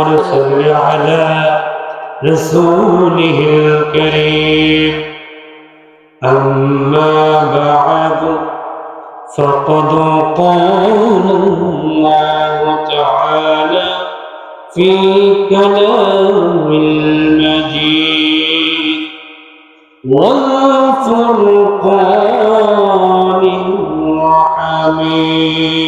صل على رسوله الكريم. أما بعد فقد قال الله تعالى في كلام المجيد والفرقان الحميد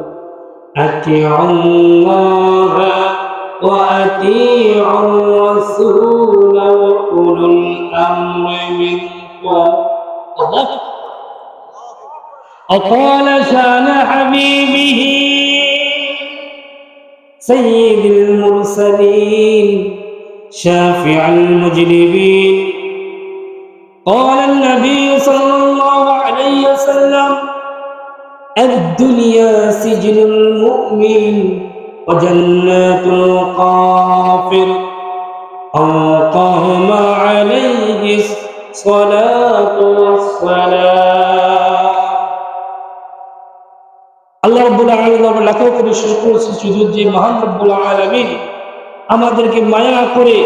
أطيعوا الله وأطيعوا الرسول وأولو الأمر منكم وقال شأن حبيبه سيد المرسلين شافع المجرمين قال الدنيا سجن المؤمن وجنات القافر أو قام عليه الصلاة والسلام আল্লাহ রব্বুল আলম লাখো করে শুক্র সুযোগ যে মহান রব্বুল আলমিন আমাদেরকে মায়া করে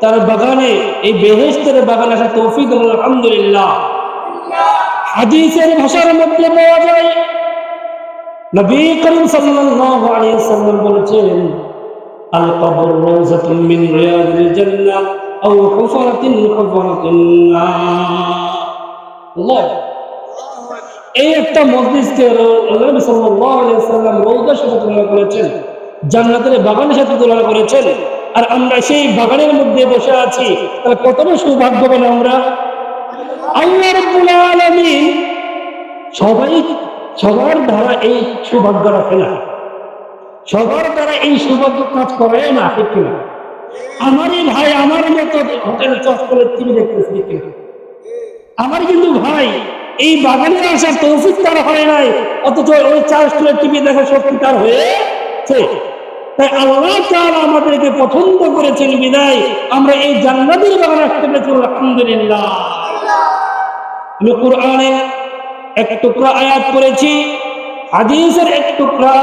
তার বাগানে এই বেহেস্তের বাগানে আসা তৌফিক এবং আলহামদুলিল্লাহ হাদিসের ভাষার মধ্যে পাওয়া যায়। নবী করিম সাল্লাল্লাহু আলাইহি সাল্লাম বলেছেন, আল কবর রাউজাতুন মিন রিয়াদিল জান্নাহ আও হুফরাতিন হুফরাতিন আল্লাহ। এই একটা মসজিদকে নবী সাল্লাল্লাহু আলাইহি সাল্লাম রওজার সাথে তুলনা করেছেন, জান্নাতের বাগানের সাথে তুলনা করেছেন। আর আমরা সেই বাগানের মধ্যে বসে আছি, তাহলে কতটা সৌভাগ্যবান আমরা? আল্লাহ রাব্বুল সবাই সবার দ্বারা এই সৌভাগ্য রাখে না। সবার দ্বারা এই সৌভাগ্য কাজ করে না, ঠিক আমারই ভাই আমার মতো হোটেলে চাষ করে টিভি দেখতেছে আমার কিন্তু ভাই এই বাগানে আসার তৌফিক তার হয় নাই, অথচ ওই চাষ করে টিভি দেখার শক্তি তার হয়েছে। তাই আল্লাহ তাআলা আমাদেরকে পছন্দ করেছেন বিদায়। আমরা এই জান্নাতের বাগান আসতে পেরেছি, আলহামদুলিল্লাহ। আমি কোরআনে এক টুকরা আয়াত করেছি হাদিসের এক টুকরা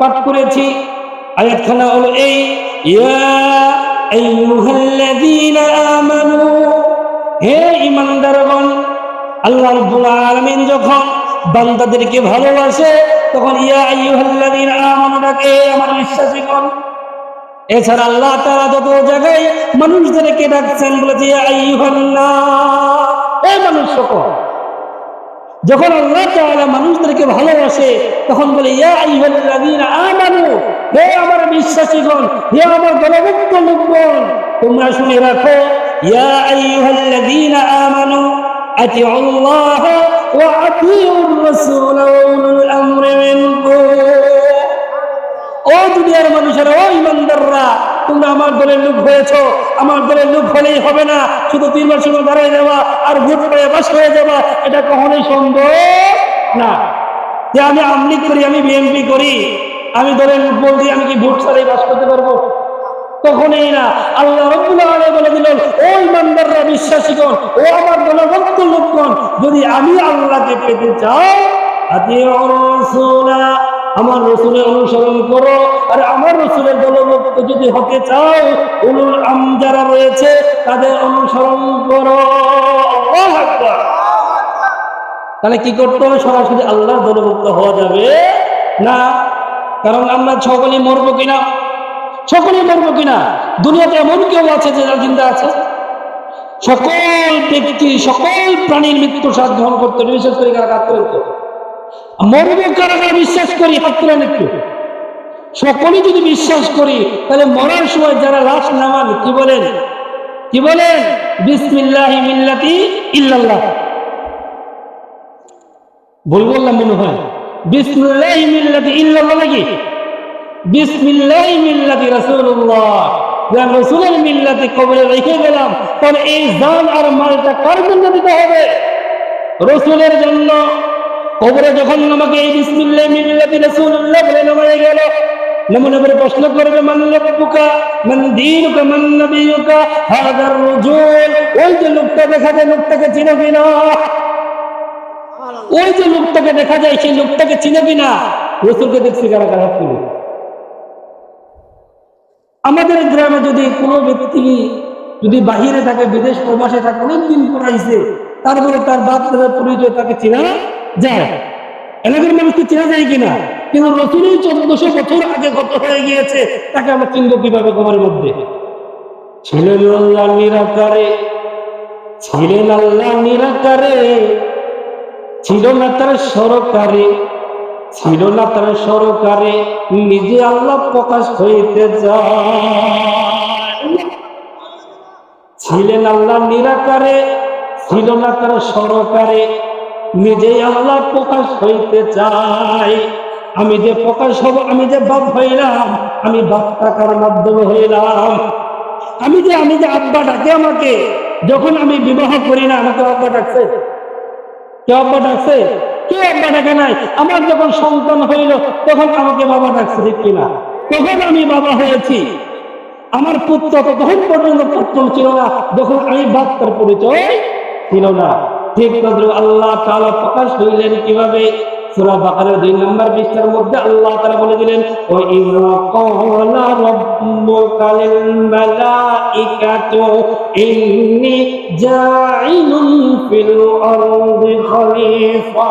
পাঠ করেছি। আয়াতখানা হলো এই হে ঈমানদারগণ, আল্লাহ রাব্বুল আলামিন যখন বান্দাদেরকে ভালোবাসে, তখন ইয়া আইয়ুহাল্লাযীনা আমানু ডাকে, আমার বিশ্বাসীগণ এছাড়া আল্লাহ তাআলা যত জায়গায় মানুষদেরকে ডাকছেন, বলেছে ইয়া আইয়ুহান্নাস এ মানুষ সকল। যখন আল্লাহ তাআলা মানুষদেরকে ভালোবাসে, তখন বলে, ইয়া আইয়ুহাল্লাযীনা আমানু, হে আমার বিশ্বাসীগণ, হে আমার দলভুক্ত লোকগণ তোমরা শুনে রাখো, ইয়া আইয়ুহাল্লাযীনা আমানু, আতিউল্লাহ ওয়া আতিউর রাসূল ওয়া উলুল আমরি মিনকুম। ও দুনিয়ার মানুষেরা, ও ইমানদাররা তোমরা আমার দলের লোক হয়েছ। আমার দলের লোক হলেই হবে না। শুধু তিন মাস দাঁড়িয়ে যাওয়া আর ভোট পেয়ে বাস হয়ে যাওয়া, এটা কখনোই সম্ভব না। যে আমি আমলিগ করি, আমি বিএনপি করি, আমি দলের লোক বলছি, আমি কি ভোট ছাড়াই বাস করতে পারব? কখনোই না। আল্লাহ রব্বুল আলামিন বলে দিলেন, ও ইমানদাররা, বিশ্বাসীগণ, ও আমার দলভক্ত লোকগণ, যদি আমি আল্লাহকে পেতে চাই রাসূলা আমার রসুলের অনুসরণ করো, আর আমার রসুলের দলভক্ত যদি হতে চাও, উলুল আম যারা রয়েছে, তাদের অনুসরণ করো। তাহলে কি করতে হবে? সরাসরি আল্লাহর দলভুক্ত হওয়া যাবে না। কারণ আমরা সকলেই মরবো কিনা? সকলেই মরবো কিনা? দুনিয়াতে এমন কেউ আছে যে জিন্দা আছে? সকল ব্যক্তি, সকল প্রাণীর মৃত্যু স্বাদ গ্রহণ করতে বিশেষ করে কারা? কাজ করতে মরবো কারা বিশ্বাস করি, হাত তুলেন একটু। সকলেই যদি বিশ্বাস করি, তাহলে মরার সময় যারা লাশ নামান, কি বলেন? কি বলেন? বিসমিল্লাহি মিল্লাতি ইল্লাল্লাহ। ভুল বললাম মনে হয়। বিসমিল্লাহ মিল্লাতি ইল্লাল্লাহ নাকি? বিসমিল্লাহ মিল্লাতি রাসূলুল্লাহ। যা রাসূলের মিল্লাতে কবরে রেখে গেলাম, তাহলে এই জান আর মালটা কার জন্য দিতে হবে? রসুলের জন্য। কবরে যখন আমাকে এই বিসমিল্লাহ মিল্লাতি রাসূলুল্লাহ বলে নামায় গেল, নমুনা করে প্রশ্ন করবে, মান রব্বুকা, মান দীনুকা, মান নবিয়ুকা হাদার রুজুল, ওই যে লোকটা দেখা যায় লোকটাকে চিনো কিনা ওই যে লোকটাকে দেখা যায় সেই লোকটাকে চিনে কিনা রসুলকে দেখছি কারা কারা তুলে আমাদের গ্রামে যদি কোনো ব্যক্তি যদি বাহিরে থাকে, বিদেশ প্রবাসে থাকে, অনেকদিন পড়াইছে তারপরে তার বাপ পরিচয় তাকে চেনা যায়। এলাকার মানুষকে চেনা যায় কিনা? কিন্তু রসুলই চোদ্দশো বছর আগে গত হয়ে গিয়েছে, তাকে আমরা চিনব কীভাবে কবরের মধ্যে। ছিলেন আল্লাহ নিরাকারে, ছিলেন আল্লাহ নিরাকারে, ছিল না তার সরকারে, ছিল না তার সরকারে, নিজে আল্লাহ প্রকাশ হইতে যায়। ছিলেন আল্লাহ নিরাকারে, ছিল না তার সরকারে নিজেই আল্লাহ প্রকাশ হইতে চাই। আমি যে প্রকাশ হব, আমি যে বাপ হইলাম, আমি বাপ টাকার মাধ্যমে হইলাম। আমি যে আমি যে আব্বা ডাকে আমাকে, যখন আমি বিবাহ করি না, আমাকে আব্বা ডাকছে। কে আব্বা ডাকছে? কে আব্বা ডাকে নাই? আমার যখন সন্তান হইল, তখন আমাকে বাবা ডাকছে, ঠিক কিনা? তখন আমি বাবা হয়েছি। আমার পুত্র তখন পর্যন্ত পুত্র ছিল না, যখন আমি বাপ তার পরিচয় ছিল না। ঠিক তদ্রুপ আল্লাহ তাআলা প্রকাশ হইলেন কীভাবে? সূরা বাকারার 2 নম্বর পৃষ্ঠার মধ্যে আল্লাহ তাআলা বলে দিলেন, ও ইযা ক্বালা রাব্বুকা লিল মালাইকাতু, ইন্নী জাইনুন ফিল আরদি খলিফা।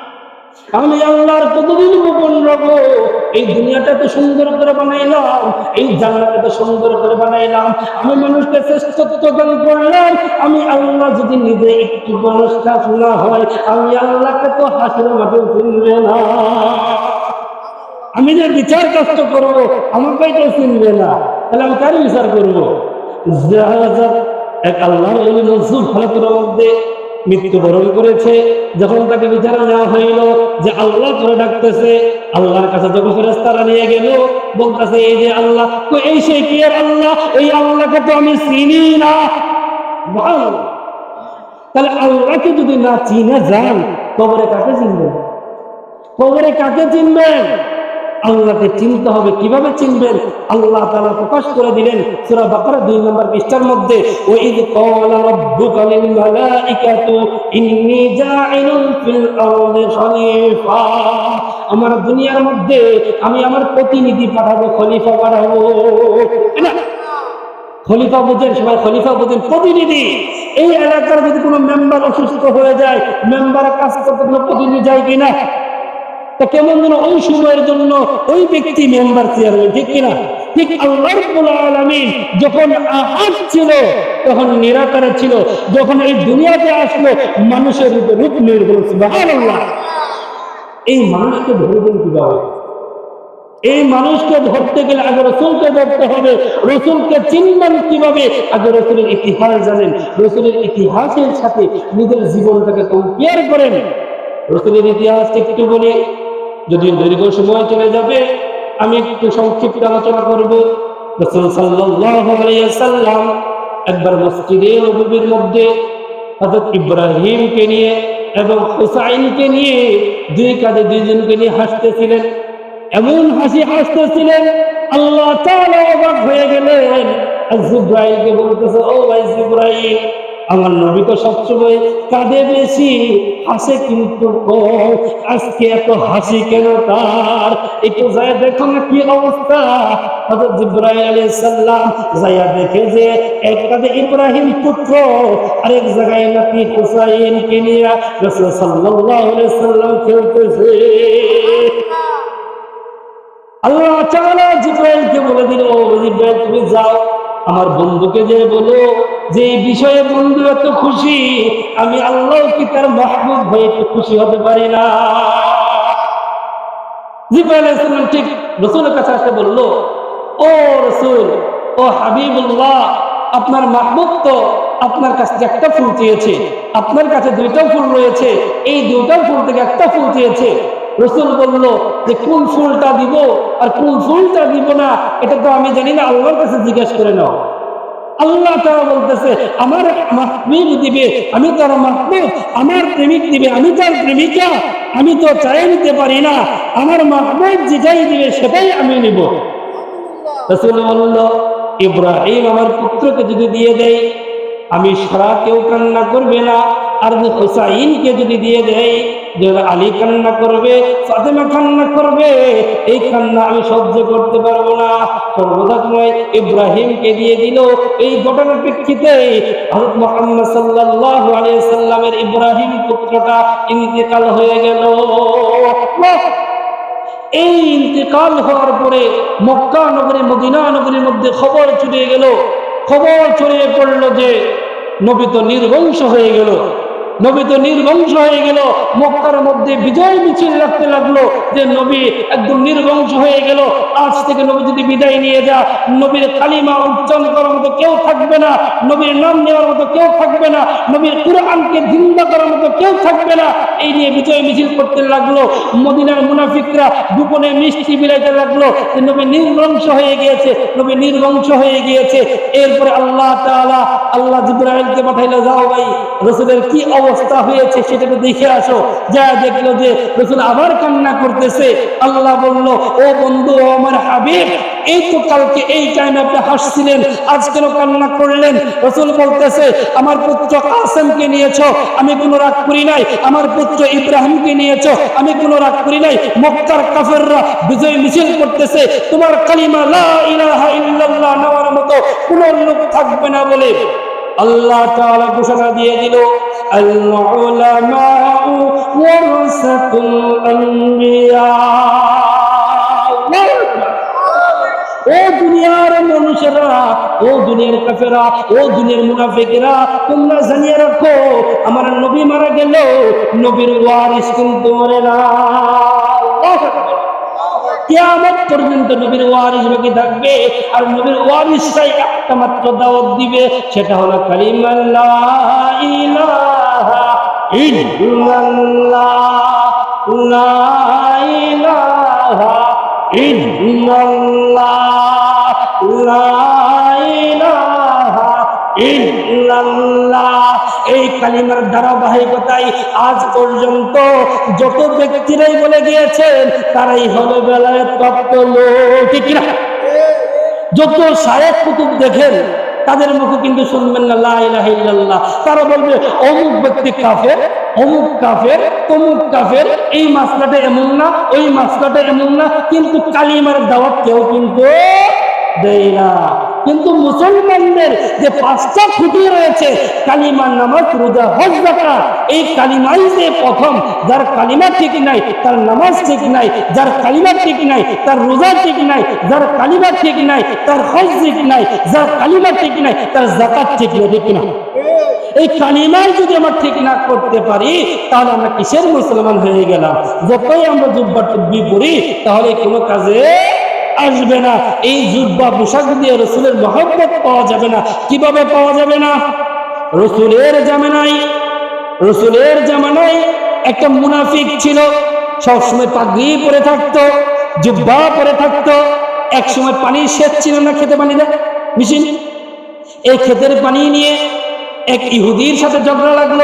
আমি আল্লাহর কতদিন গোপন রাখব, এই দুনিয়াটা তো সুন্দর করে বানাইলাম, এই জান্নাটা তো সুন্দর করে বানাইলাম। আমি মানুষকে শ্রেষ্ঠত্ব দান করলাম, আমি আল্লাহ যদি নিজে একটু মানুষটা না হয়, আমি আল্লাহকে তো হাসির মাঠে চিনবে না। আমি যে বিচার কষ্ট করব, আমাকেই তো চিনবে না। তাহলে আমি কার বিচার করব? এক আল্লাহ নজরুল ফালাতুর মধ্যে মৃত্যুবরণ করেছে। যখন তাকে বিচারা নেওয়া হইল যে আল্লাহ করে ডাকতেছে, আল্লাহর কাছে যখন ফেরেস্তারা নিয়ে গেল, বলতেছে, এই যে আল্লাহ, তো এই সেই কি আল্লাহ? এই আল্লাহকে তো আমি চিনি না। ভালো তাহলে আল্লাহকে যদি না চিনে যান কবরে কাকে চিনবেন? কবরে কাকে চিনবেন? আল্লাহকে চিনতে হবে। কীভাবে চিনবেন? আল্লাহ তালা প্রকাশ করে দিলেন সূরা বাকারা 2 নম্বর পৃষ্ঠার মধ্যে আমার দুনিয়ার মধ্যে আমি আমার প্রতিনিধি পাঠাবো, খলিফা পাঠাবো। খলিফা বোঝেন সবাই, খলিফা বোঝেন প্রতিনিধি। এই এলাকার যদি কোনো মেম্বার অসুস্থ হয়ে যায়, মেম্বারের কাছে করতে কোনো প্রতিনিধি যায় কিনা? তা কেমন যেন ওই সময়ের জন্য ওই ব্যক্তি মেম্বার চেয়ারম্যান ঠিক কিনা? ঠিক আল্লাহ রাব্বুল যখন আহাদ ছিল, তখন নিরাকারে ছিল, যখন এই দুনিয়াতে আসলো, মানুষের রূপে, রূপ নির্ভর এই মানুষকে ধরবেন কীভাবে? এই মানুষকে ধরতে গেলে আগে রসুলকে ধরতে হবে। রসুলকে চিনবেন কীভাবে? আগে রসুলের ইতিহাস জানেন। রসুলের ইতিহাসের সাথে নিজের জীবনটাকে কম্পেয়ার করেন। রসুলের ইতিহাস একটু বলি? যদি দীর্ঘ সময় চলে যাবে, আমি একটু সংক্ষিপ্ত আলোচনা করব। একবার মসজিদে নববীর মধ্যে হযরত ইব্রাহিমকে নিয়ে এবং হুসাইনকে নিয়ে দুই কাজে দুইজনকে নিয়ে হাসতেছিলেন। এমন হাসি হাসতেছিলেন, আল্লাহ অবাক হয়ে গেলেন। বলতেছে, ও ভাই আমার নবী তো সবসময় কাঁদে বেশি, হাসে কিন্তু আজকে এত হাসি কেন তার? একটু যায় দেখো না কি অবস্থা? হযরত জিব্রাইল আলাইহিস সালাম যায়া দেখে যে এক কাঁধে ইব্রাহিম পুত্র, আরেক জায়গায় নাকি হুসাইনকে নিয়ে রাসূল সাল্লাল্লাহু আলাইহি সাল্লাম খেলতেছে। আল্লাহ তাআলা জিব্রাইলকে বলে দিল, ও জিব্রাইল, তুমি যাও। আমার বন্ধুকে যে বলো যে বিষয়ে বন্ধু এত খুশি, আমি আল্লাহ কি তার মাহবুব হয়ে খুশি হতে পারি না? ঠিক রসুলের কাছে আসতে বলল, ও রসুল, ও হাবিবুল্লাহ, আপনার মাহবুব তো আপনার কাছে একটা ফুল চেয়েছে, আপনার কাছে দুইটা ফুল রয়েছে, এই দুইটা ফুল থেকে একটা ফুল চেয়েছে রসুল বলল যে কোন ফুলটা দিব আর কোন ফুলটা দিব না এটা তো আমি জানি না আল্লাহর কাছে জিজ্ঞেস করে নাও। আল্লাহ তারা বলতেছে আমার মাহবুব দিবে আমি তার মাহবুব আমার প্রেমিক দিবে আমি তার প্রেমিকা আমি তো চাই নিতে পারি না আমার মাহবুব যেটাই দিবে সেটাই আমি নিব। রসুল বলল ইব্রাহিম আমার পুত্রকে যদি দিয়ে দেয় আমি সারা কেউ কান্না করবে না। আর হুসাইনকে যদি দিয়ে দেয় আলী কান্না করবে, ফাতেমা কান্না করবে, এই কান্না আমি সহ্য করতে পারব না। সর্বদা সময় ইব্রাহিমকে দিয়ে দিল। এই ঘটনার প্রেক্ষিতে হযরত মুহাম্মদ সাল্লাল্লাহু আলাইহি সাল্লামের ইব্রাহিম পুত্রটা ইন্তেকাল হয়ে গেল। এই ইন্তেকাল হওয়ার পরে মক্কা নগরী, মদিনা নগরীর মধ্যে খবর ছড়িয়ে গেল। খবর ছড়িয়ে পড়ল যে নবী তো নির্বংশ হয়ে গেল। নবী তো নির্বংশ হয়ে গেল। মক্কার মধ্যে বিজয় মিছিল রাখতে লাগল যে নবী একদম নির্বংশ হয়ে গেল। আজ থেকে নবী যদি বিদায় নিয়ে যা নবীর কালিমা উচ্চারণ করার মতো কেউ থাকবে না, নবীর নাম নেওয়ার মতো কেউ থাকবে না, নবীর কুরআনকে জিন্দা করার মতো কেউ থাকবে না। এই নিয়ে বিজয় মিছিল করতে লাগল। মদিনার মুনাফিকরা গোপনে মিষ্টি বিলাইতে লাগল যে নবী নির্বংশ হয়ে গিয়েছে, নবী নির্বংশ হয়ে গিয়েছে। এরপরে আল্লাহ তাআলা, আল্লাহ জিব্রাইলকে পাঠাইলো, যাও ভাই, রসুলের কি অবস্থা? হয়েছে সেটা দেখে আসো। যা দেখল যে রসুল আবার কান্না করতেছে। আল্লাহ বলল, ও বন্ধু আমার হাবিব, এই তো কালকে এই টাইমে আপনি হাসছিলেন আজ কেন কান্না করলেন। রসুল বলতেছে, আমার পুত্র কাসেমকে নিয়েছো, আমি কোনো রাগ করি নাই। আমার পুত্র ইব্রাহিমকে নিয়েছো, আমি কোনো রাগ করি নাই। মক্কার কাফেররা বিজয় মিছিল করতেছে। তোমার কালিমা লা ইলাহা ইল্লাল্লাহ নেওয়ার মতো কোনো লোক থাকবে না বলে আল্লাহ তাআলা ঘোষণা দিয়ে দিল আল উলামা ওয়ারাসাতুল আনবিয়া। ও দুনিয়ার মানুষেরা, ও দুনিয়ার কাফেরা, ও দুনিয়ার মুনাফিকেরা, তোমরা জানিয়ে রাখো, আমার নবী মারা গেল নবীর ওয়ারিস কিন্তু মরে না। কিয়ামত পর্যন্ত নবীর ওয়ারিস বাকি থাকবে। আর নবীর ওয়ারিসটাই একটা মাত্র দাওয়াত দিবে, সেটা হলো কালিমা লা ইলাহা ইল্লাল্লাহ ইল্লাল্লাহ। এই কালিমার ধারাবাহিকতায় আজ পর্যন্ত যত ব্যক্তিরাই বলে গিয়েছেন, তারাই হলো বেলায় প্রাপ্ত লোক যত সাহেব কুতুব দেখেন, তাদের মুখে কিন্তু শুনবেন না, লা ইলাহা ইল্লাল্লাহ। তারা বলবে, অমুক ব্যক্তি কাফের, অমুক কাফের, তমুক কাফের, এই মাসলাটা এমন না, ওই মাসলাটা এমন না, কিন্তু কালিমার দাওয়াত কেউ কিন্তু দেয় না। কিন্তু মুসলমানদের যে পাঁচটা খুঁটি রয়েছে, কালিমা নামাজ রোজা, হজ জাকাত এই কালিমাই যে প্রথম, যার কালিমা ঠিক নাই, তার নামাজ ঠিক নাই, যার কালিমা ঠিক নাই, তার রোজা ঠিক নাই, যার কালিমা ঠিক নাই, তার হজ ঠিক নাই, যার কালিমা ঠিক নাই, তার জাকাত ঠিক নাই, ঠিক না এই কালিমার যদি আমরা ঠিক না করতে পারি, তাহলে আমরা কিসের মুসলমান হয়ে গেলাম? যতই আমরা জুব্বা টুব্বি পড়ি, তাহলে কোনো কাজে আসবে না। এই জুব্বা পোশাক দিয়ে রসুলের মহব্বত পাওয়া যাবে না। কীভাবে পাওয়া যাবে না? রসুলের জামানায় রসুলের জামানায় একটা মুনাফিক ছিল, সবসময় পাগড়ি পরে থাকতো, জুব্বা পরে থাকতো এক সময় পানি সেচ ছিল না খেতে পানি দেয় মেশিন। এই ক্ষেতের পানি নিয়ে এক ইহুদির সাথে ঝগড়া লাগল।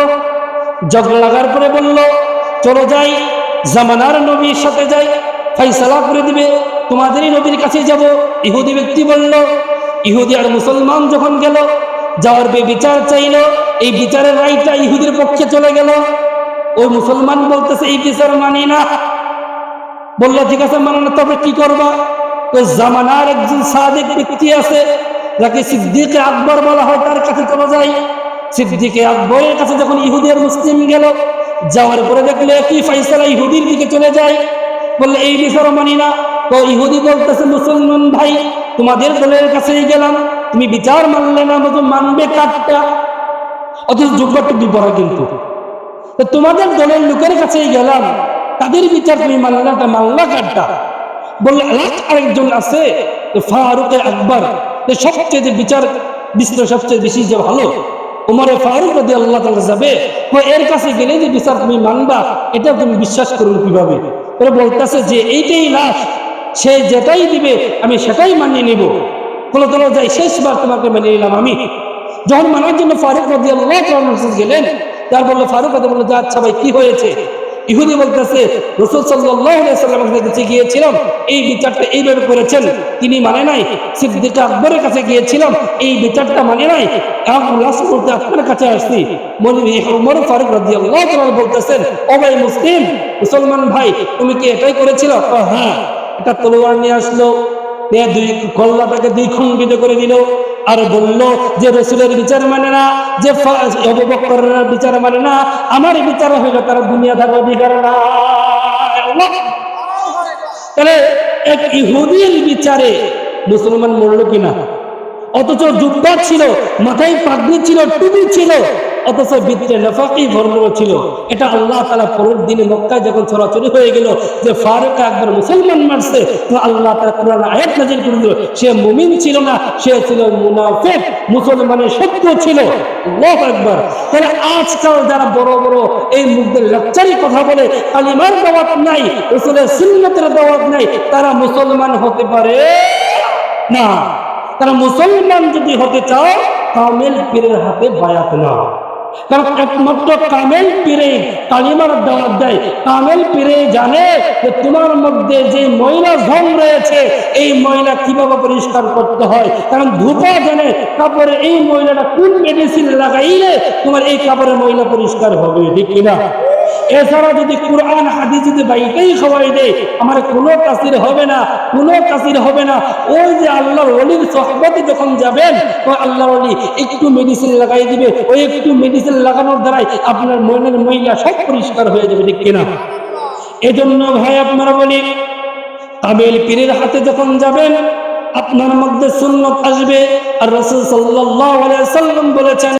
ঝগড়া লাগার পরে বলল, চলো যাই, জামানার নবীর সাথে যাই ফাইসালা করে দিবে। তোমাদেরই নবীর কাছে যাব। ইহুদি ব্যক্তি বলল, ইহুদি আর মুসলমান যখন গেল, যাওয়ার বে বিচার চাইলো, এই বিচারের রায়টা ইহুদির পক্ষে চলে গেল। ওই মুসলমান বলতেছে, এই বিচার মানি না। বলল, ঠিক আছে মানে না, তবে কি করবা? ওই জামানার একজন সাদেক ব্যক্তি আছে, যাকে সিদ্দিকে আকবর বলা হয়, তার কাছে চলে যাই। সিদ্দিকে আকবরের কাছে যখন ইহুদি আর মুসলিম গেল, যাওয়ার পরে দেখলে একই ফাইসালা ইহুদির দিকে চলে যায়। বললে, এই বিচারও মানি না। তো ইহুদি বলতেছে, মুসলমান ভাই, তোমাদের দলের কাছেই গেলাম। তুমি বিচার মানলে না মতো মানবে কাঠটা অথচ জুব্বা টুপি পরা কিন্তু। তোমাদের দলের লোকের কাছেই গেলাম। তাদের বিচার তুমি মানলে না, মানলা কাঠটা বললে আরেকজন আছে ফারুকে আকবর। সবচেয়ে যে বিচার, বিশ্ব সবচেয়ে বেশি যে ভালো উমরে ফারুক যদি আল্লাহ তাআলা যাবে। এর কাছে গেলে যে বিচার তুমি মানবা, এটা তুমি বিশ্বাস করুন কীভাবে? বলতেছে যে, এইটাই লাশ সে যেটাই দিবে, আমি সেটাই মানিয়ে নিব। বলে তোলো যাই, শেষবার তোমাকে মেনে নিলাম আমি। যখন মানার জন্য ফারুক রাদি আল্লাহ গেলেন, তার বলল, ফারুক রাদি বলল, যে আচ্ছা ভাই, কি হয়েছে? ইহুদি বলতেছে, রসুল সাল্লামের কাছে গিয়েছিলাম, এই বিচারটা এইভাবে করেছেন। তিনি মানে নাই সিদ্দিক আকবরের কাছে গিয়েছিলাম, এই বিচারটা মানে নাই। বলতে আপনার কাছে আসছি। উমর, ফারুক রাজি আল্লাহ বলতেছেন, ও ভাই মুসলিম, মুসলমান ভাই, তুমি কি এটাই করেছিল? হ্যাঁ। এটা তলোয়ার নিয়ে আসলো। দুই কল্লাটাকে দুই খণ্ডিত করে দিল আর বলল, যে রসুলের বিচার মানে না, যে বিচার মানে না, আমার বিচার হইল তার দুনিয়া থাকার অধিকার না। তাহলে এক ইহুদির বিচারে মুসলমান মরল কিনা? অথচ জুব্বা ছিল, মাথায় পাগড়ি ছিল, টুপি ছিল, অথচ ভিতরে নেফাকি ধর্ম ছিল। এটা আল্লাহ তালা পরের দিনে মক্কায় যখন ছড়াছড়ি হয়ে গেল যে ফারুক একবার মুসলমান মারছে, তো আল্লাহ তালা কোরআন আয়াত নাজির করে দিল, সে মুমিন ছিল না, সে ছিল মুনাফিক, মুসলমানের শত্রু ছিল। আল্লাহু আকবার। তাহলে আজকাল যারা বড় বড় এই মুখদের লেকচারি কথা বলে, কালিমার দাওয়াত নাই, রসুলের সুন্নতের দাওয়াত নাই, তারা মুসলমান হতে পারে না। তারা মুসলমান যদি হতে চাও, কামেল পীরের হাতে বায়াত না কারণ একমাত্র কামেল পীরে কালিমার দাওয়াত দেয়। কামেল পীরে জানে যে তোমার মধ্যে যে ময়লা ধন রয়েছে, এই ময়লা কীভাবে পরিষ্কার করতে হয়? কারণ ধূপা জানে কাপড়ে এই ময়লাটা কোন মেডিসিন লাগাইলে তোমার এই কাপড়ের ময়লা পরিষ্কার হবে, ঠিক কিনা? এছাড়া যদি কোরআন, হাদিস যদি বাইকেই খাওয়াই দেয়, আমার কোনো কাসির হবে না, কোনো কাসির হবে না। ওই যে আল্লাহর অলির সহবতে যখন যাবেন তো আল্লাহর অলি একটু মেডিসিন লাগাই দিবে ওই একটু মেডিসিন লাগানোর দ্বারাই আপনার মনের মহিলা সব পরিষ্কার হয়ে যাবে, ঠিক কিনা? এজন্য ভাই, আপনারা বলি কামেল পীরের হাতে যখন যাবেন, আপনার মধ্যে সুন্নত আসবে। আর রসুল আলাইহি সাল্লাম বলেছেন